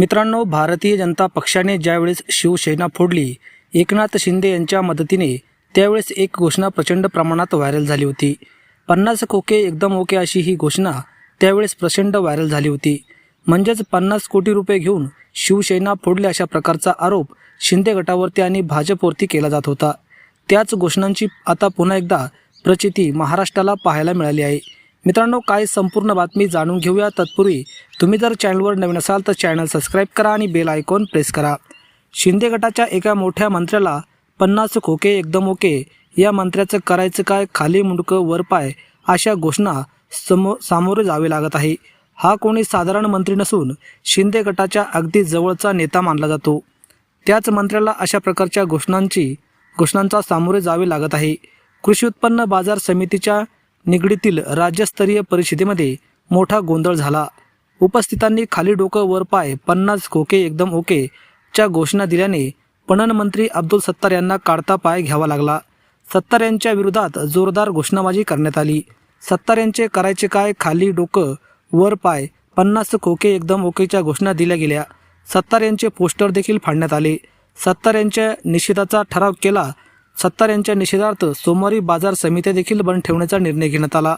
मित्रांनो भारतीय जनता पक्षाने ज्यावेळेस शिवसेना फोडली एकनाथ शिंदे यांच्या मदतीने त्यावेळेस एक घोषणा प्रचंड प्रमाणात व्हायरल झाली होती. पन्नास खोके एकदम ओके अशी ही घोषणा त्यावेळेस प्रचंड व्हायरल झाली होती. म्हणजेच पन्नास कोटी रुपये घेऊन शिवसेना फोडली अशा प्रकारचा आरोप शिंदे गटावरती आणि भाजपवरती केला जात होता. त्याच घोषणांची आता पुन्हा एकदा प्रचिती महाराष्ट्राला पाहायला मिळाली आहे. मित्रांनो काय संपूर्ण बातमी जाणून घेऊया. तत्पूर्वी तुम्ही जर चॅनलवर नवीन असाल तर चॅनल सबस्क्राईब करा आणि बेल आयकॉन प्रेस करा. शिंदे गटाच्या एका मोठ्या मंत्र्याला पन्नास खोके एकदम ओके. या मंत्र्याचं करायचं काय? खाली मुंडकं वर पाय अशा घोषणा समो सामोरे जावे लागत आहे. हा कोणी साधारण मंत्री नसून शिंदे गटाच्या अगदी जवळचा नेता मानला जातो. त्याच मंत्र्याला अशा प्रकारच्या घोषणांची घोषणांचा सामोरे जावे लागत आहे. कृषी उत्पन्न बाजार समितीच्या निगडीतील राज्यस्तरीय परिषदेमध्ये मोठा गोंधळ झाला. उपस्थितांनी खाली डोकं वर पाय पन्नास खोके एकदम ओके च्या घोषणा दिल्याने पणन मंत्री अब्दुल सत्तार यांना काढता पाय घ्यावा लागला. सत्तार यांच्या विरोधात जोरदार घोषणाबाजी करण्यात आली. सत्तार यांचे करायचे काय? खाली डोकं वर पाय पन्नास खोके एकदम ओकेच्या घोषणा दिल्या गेल्या. सत्तार यांचे पोस्टर देखील फाडण्यात आले. सत्तार यांच्या निषेधाचा ठराव केला सत्तार यांच्या निषेधार्थ सोमवारी बाजार समित्या देखील बंद ठेवण्याचा निर्णय घेण्यात आला.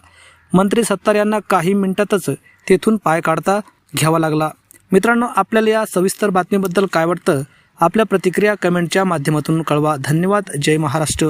मंत्री सत्तार यांना काही मिनिटातच तेथून पाय काढता घ्यावा लागला. मित्रांनो आपल्याला या सविस्तर बातमीबद्दल काय वाटतं? आपल्या प्रतिक्रिया कमेंटच्या माध्यमातून कळवा. धन्यवाद. जय महाराष्ट्र.